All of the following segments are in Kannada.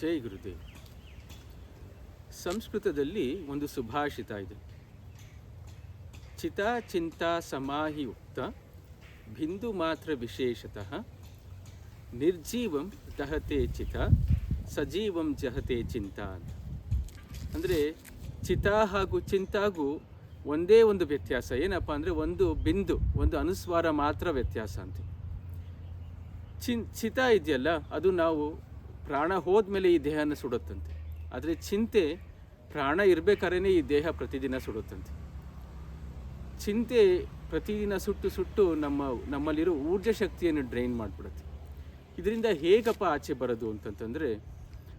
ಜೈ ಗುರುದೇವ್ ಸಂಸ್ಕೃತದಲ್ಲಿ ಒಂದು ಸುಭಾಷಿತ ಇದೆ. ಚಿತಾ ಚಿಂತಾ ಸಮಾಹಿ ಉಕ್ತ ಬಿಂದು ಮಾತ್ರ ವಿಶೇಷತಃ ನಿರ್ಜೀವಂ ದಹತೆ ಚಿತ ಸಜೀವಂ ಜಹತೆ ಚಿಂತಾ ಅಂತ. ಅಂದರೆ ಚಿತಾ ಹಾಗೂ ಚಿಂತಾಗೂ ಒಂದೇ ಒಂದು ವ್ಯತ್ಯಾಸ. ಏನಪ್ಪ ಅಂದರೆ ಒಂದು ಬಿಂದು, ಒಂದು ಅನುಸ್ವಾರ ಮಾತ್ರ ವ್ಯತ್ಯಾಸ ಅಂತ. ಚಿನ್ ಚಿತ ಇದೆಯಲ್ಲ, ಅದು ನಾವು ಪ್ರಾಣ ಹೋದ್ಮೇಲೆ ಈ ದೇಹನ ಸುಡುತ್ತಂತೆ. ಆದರೆ ಚಿಂತೆ ಪ್ರಾಣ ಇರಬೇಕಾದ್ರೆ ಈ ದೇಹ ಪ್ರತಿದಿನ ಸುಡುತ್ತಂತೆ. ಚಿಂತೆ ಪ್ರತಿದಿನ ಸುಟ್ಟು ಸುಟ್ಟು ನಮ್ಮ, ನಮ್ಮಲ್ಲಿರೋ ಊರ್ಜ ಶಕ್ತಿಯನ್ನು ಡ್ರೈನ್ ಮಾಡಿಬಿಡುತ್ತೆ. ಇದರಿಂದ ಹೇಗಪ್ಪ ಆಚೆ ಬರೋದು ಅಂತಂತಂದರೆ,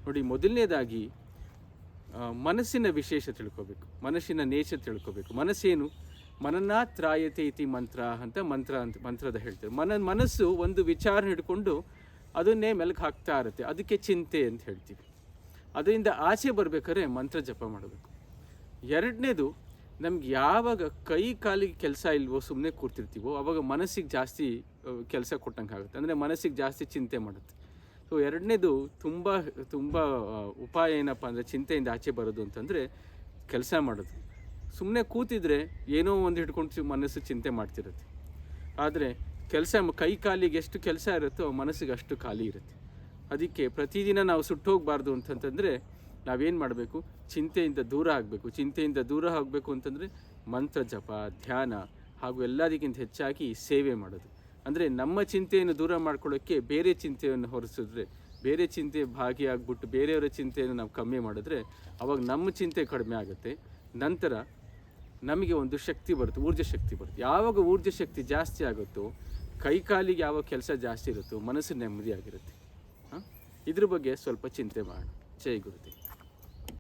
ನೋಡಿ ಮೊದಲನೇದಾಗಿ ಮನಸ್ಸಿನ ವಿಶೇಷ ತಿಳ್ಕೋಬೇಕು. ಮನಸ್ಸಿನ ನೇಚರ್ ತಿಳ್ಕೋಬೇಕು. ಮನಸ್ಸೇನು? ಮನನಾ ತ್ರಾಯತೆ ಇತಿ ಮಂತ್ರ ಅಂತ ಮಂತ್ರ ಅಂತ, ಮಂತ್ರದ ಹೇಳ್ತಾರೆ. ಮನ, ಮನಸ್ಸು ಒಂದು ವಿಚಾರ ಹಿಡ್ಕೊಂಡು ಅದನ್ನೇ ಮೆಲುಕು ಹಾಕ್ತಾ ಇರುತ್ತೆ. ಅದಕ್ಕೆ ಚಿಂತೆ ಅಂತ ಹೇಳ್ತೀವಿ. ಅದರಿಂದ ಆಚೆ ಬರಬೇಕಾದ್ರೆ ಮಂತ್ರ ಜಪ ಮಾಡಬೇಕು. ಎರಡನೇದು, ನಮ್ಗೆ ಯಾವಾಗ ಕೈ ಕಾಲಿಗೆ ಕೆಲಸ ಇಲ್ವೋ ಸುಮ್ಮನೆ ಕೂರ್ತಿರ್ತೀವೋ, ಅವಾಗ ಮನಸ್ಸಿಗೆ ಜಾಸ್ತಿ ಕೆಲಸ ಕೊಟ್ಟಂಗೆ ಆಗುತ್ತೆ. ಅಂದರೆ ಮನಸ್ಸಿಗೆ ಜಾಸ್ತಿ ಚಿಂತೆ ಮಾಡುತ್ತೆ. ಸೊ ಎರಡನೇದು ತುಂಬ ತುಂಬ ಉಪಾಯ ಏನಪ್ಪ ಅಂದರೆ ಚಿಂತೆಯಿಂದ ಆಚೆ ಬರೋದು ಅಂತಂದರೆ ಕೆಲಸ ಮಾಡೋದು. ಸುಮ್ಮನೆ ಕೂತಿದ್ರೆ ಏನೋ ಒಂದು ಹಿಡ್ಕೊಂಡು ಮನಸ್ಸು ಚಿಂತೆ ಮಾಡ್ತಿರುತ್ತೆ. ಆದರೆ ಕೆಲಸ ಕೈ ಕಾಲಿಗೆ ಎಷ್ಟು ಕೆಲಸ ಇರುತ್ತೋ ಮನಸ್ಸಿಗೆ ಅಷ್ಟು ಖಾಲಿ ಇರುತ್ತೆ. ಅದಕ್ಕೆ ಪ್ರತಿದಿನ ನಾವು ಸುಟ್ಟು ಹೋಗಬಾರ್ದು ಅಂತಂತಂದರೆ ನಾವೇನು ಮಾಡಬೇಕು? ಚಿಂತೆಯಿಂದ ದೂರ ಆಗಬೇಕು. ಚಿಂತೆಯಿಂದ ದೂರ ಆಗಬೇಕು ಅಂತಂದರೆ ಮಂತ್ರ ಜಪ, ಧ್ಯಾನ ಹಾಗೂ ಎಲ್ಲದಕ್ಕಿಂತ ಹೆಚ್ಚಾಗಿ ಸೇವೆ ಮಾಡೋದು. ಅಂದರೆ ನಮ್ಮ ಚಿಂತೆಯನ್ನು ದೂರ ಮಾಡ್ಕೊಳ್ಳೋಕ್ಕೆ ಬೇರೆ ಚಿಂತೆಯನ್ನು ಹೊರಿಸಿದ್ರೆ, ಬೇರೆ ಚಿಂತೆ ಭಾಗಿಯಾಗ್ಬಿಟ್ಟು ಬೇರೆಯವರ ಚಿಂತೆಯನ್ನು ನಾವು ಕಮ್ಮಿ ಮಾಡಿದ್ರೆ ಅವಾಗ ನಮ್ಮ ಚಿಂತೆ ಕಡಿಮೆ ಆಗುತ್ತೆ. ನಂತರ ನಮಗೆ ಒಂದು ಶಕ್ತಿ ಬರುತ್ತೆ, ಊರ್ಜ ಶಕ್ತಿ ಬರುತ್ತೆ. ಯಾವಾಗ ಊರ್ಜ ಶಕ್ತಿ ಜಾಸ್ತಿ ಆಗುತ್ತೋ, ಕೈ ಕಾಲಿಗೆ ಯಾವಾಗ ಕೆಲಸ ಜಾಸ್ತಿ ಇರುತ್ತೋ, ಮನಸ್ಸು ನೆಮ್ಮದಿಯಾಗಿರುತ್ತೆ. ಹಾಂ? ಇದ್ರ ಬಗ್ಗೆ ಸ್ವಲ್ಪ ಚಿಂತೆ ಮಾಡೋಣ. ಜೈ ಗುರುದೇವ್.